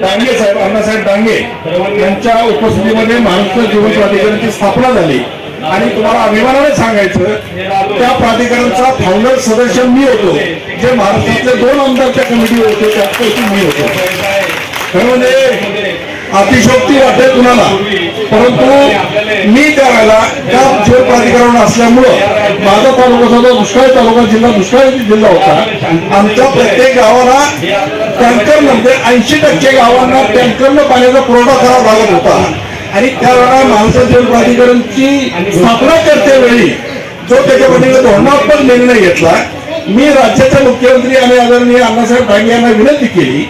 डांगे साहेब अण्णासाहेब डांगे यांच्या उपस्थितीमध्ये महाराष्ट्र जीवन प्राधिकरणाची स्थापना झाली. आणि तुम्हाला अभिमानाने सांगायचं त्या प्राधिकरणचा फाउंडर सदस्य मी होतो. जे महाराष्ट्रातले दोन आमदारच्या कमिटी होते त्यापैकी मी होतो. खरं म्हणजे अतिशोक्ती वाटेल कुणाला? परंतु मी त्यावेळेला त्या जीवन प्राधिकरण असल्यामुळं माझा तालुका सुद्धा दुष्काळी तालुका जिल्हा दुष्काळी जिल्हा होता. आमच्या प्रत्येक गावाला टँकर म्हणजे ऐंशी टक्के गावांना टँकरनं पाण्याचा पुरवठा करावा लागत होता. आणि त्यावेळेला महाराष्ट्र जल प्राधिकरणची स्थापना करतेवेळी जो त्याच्यामध्ये धोरणात्मक निर्णय घेतला मी राज्याचे मुख्यमंत्री आणि आदरणीय अण्णासाहेब डांगे यांना विनंती केली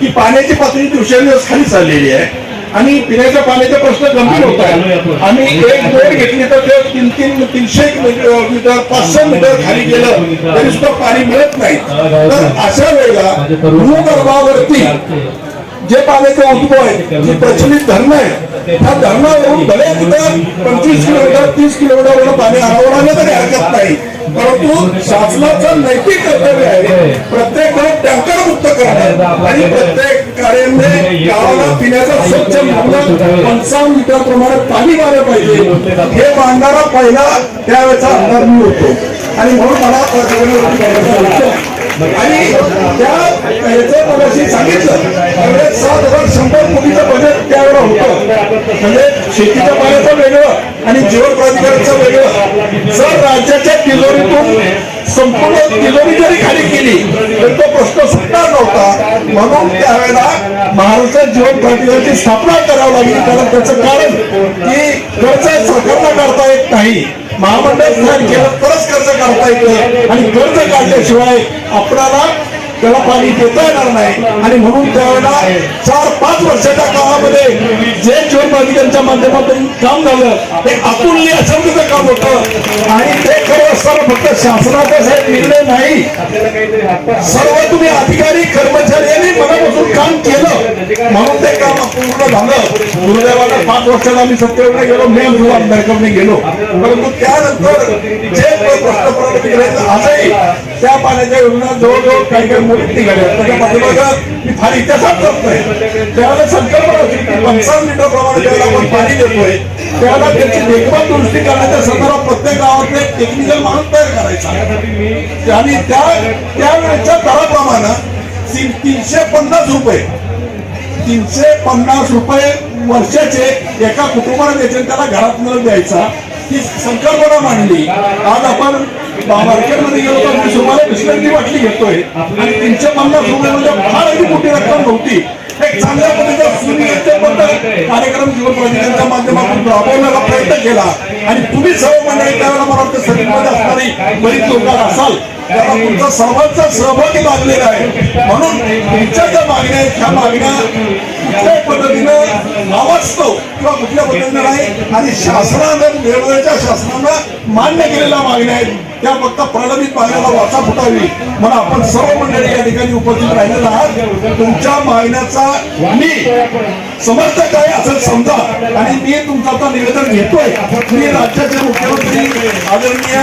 की पाण्याची पातळी दिवसेंदिवस खाली चाललेली आहे आणि पिण्याच्या पाण्याचा प्रश्न गंभीर होत आहे आम्ही एक बोट घेतली तर तीन तीन तीनशे मीटर मीटर पाचशे मीटर खाली गेलं तरी सुद्धा पाणी मिळत नाही. तर अशा वेळेला भूगर्भावरती जे पाण्याचे उद्भव आहे जी प्रचलित धरण आहे त्या धरणावरून भले तिथं पंचवीस किलोमीटर तीस किलोमीटर पाणी हरवण्याला तरी हरकत नाही. परंतु शासनाचं नैतिक कर्तव्य आहे प्रत्येक गाव टँकर मुक्त करणं आणि पंचावन्न लिटर प्रमाणात पाणी मारलं पाहिजे. हे मांडणारा पहिला त्यावेळेचा आमदार मी होतो. आणि म्हणून मला आणि त्या ह्याचं मगाशी सांगितलं. त्यावेळेस सात हजार शंभर कोटीचं बजेट त्यावेळेला होतं. म्हणजे शेतीच्या पाण्याचं वेगळं आणि जीवन प्राधिकरणाचं वेगळं. जर राज्याच्या तिजोरीतून संपूर्ण तिजोरी जरी खाली केली तर तो प्रश्न सुटणार म्हणून त्यावेळेला महाराष्ट्र जीवन प्राधिकरणाची स्थापना करावी लागली. कारण त्याचं कारण की कर्ज सरकारला काढता येत नाही महामंडळ तयार केलं तरच कर्ज काढता येतं. आणि कर्ज काढल्याशिवाय आपल्याला त्याला पाणी देता येणार नाही. आणि म्हणून त्यावेळेला चार पाच वर्षाच्या काळामध्ये जे जीवन प्राधिकरणच्या माध्यमातून काम झालं ते अतुल्य अशक्तीचं काम होतं. आणि ते खरं असताना फक्त शासनाचा साहेब निर्णय नाही. सर्व तुम्ही अधिकारी कर्मचारी यांनी मनापासून काम केलं. म्हणून ते काम पूर्ण झालं. दुर्दैवानं पाच वर्षाला आम्ही सत्तेवर गेलो मी आमचं आमदारकडे गेलो. परंतु त्यानंतर जे प्रश्न प्रलंबित आजही त्या पाण्याच्या योजना जवळजवळ काही काही मोठीत निघाल्या त्याच्या पाठीमागं मी फार इतिहासात करतोय त्याला संकल्पना होती पंचावन्न लिटर प्रमाणे त्याला आपण पाणी देतोय. त्यावेळेला त्याची देखभाल दुरुस्ती करण्याच्या संदर्भात प्रत्येक गावातले एक टेक्निकल माणूस तयार करायचा. आणि त्या त्यावेळेच्या दराप्रमाणे तीनशे पन्नास रुपये तीनशे पन्नास रुपये वर्षाचे एका कुटुंबाला द्यायचे त्याला घरात न द्यायचा. ही संकल्पना मांडली. आज आपण मार्केटमध्ये गेलो तर मी सुमारे विश्रांती वाटली घेतोय. आणि तीनशे पन्नास रुपये म्हणजे फार अगदी मोठी रक्कम नव्हती. एक चांगल्या पद्धतीचा सुनियोजितबद्ध कार्यक्रम जीवन प्राधिकरणाच्या माध्यमातून राबवण्याचा प्रयत्न केला. आणि तुम्ही सर्व मंडळी त्यावेळेला मला वाटतं समितीमध्ये असणारी बरीच लोक असाल. त्याला तुमचा सर्वांचा सहभागी लागलेला आहे. म्हणून तुमच्या ज्या मागण्या आहेत त्या मागण्या कुठल्या पद्धतीनं नावाजतो किंवा कुठल्या पद्धतीनं नाही. आणि शासनानं वेळोवेळच्या शासनानं मान्य केलेल्या मागण्या आहेत. त्या फक्त प्रलंबित मागण्याला वाचा फुटावी. म्हणून आपण सर्व मंडळी या ठिकाणी उपस्थित राहिलेला आहात. तुमच्या मागण्याचा मी समर्थ काय असं समजा आणि मी तुमचं आता निवेदन घेतोय. मी राज्याचे मुख्यमंत्री आदरणीय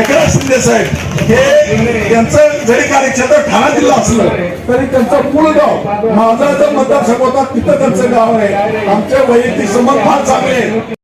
एकनाथ शिंदे साहेब हे यांचं जरी कार्यक्षेत्र ठाणा जिल्हा असलं तरी त्यांचं मूळ गाव माझा जर मतदारसंघ होता तिथं त्यांचं गाव आहे. आमचे वैयक्तिक संबंध फार चांगले.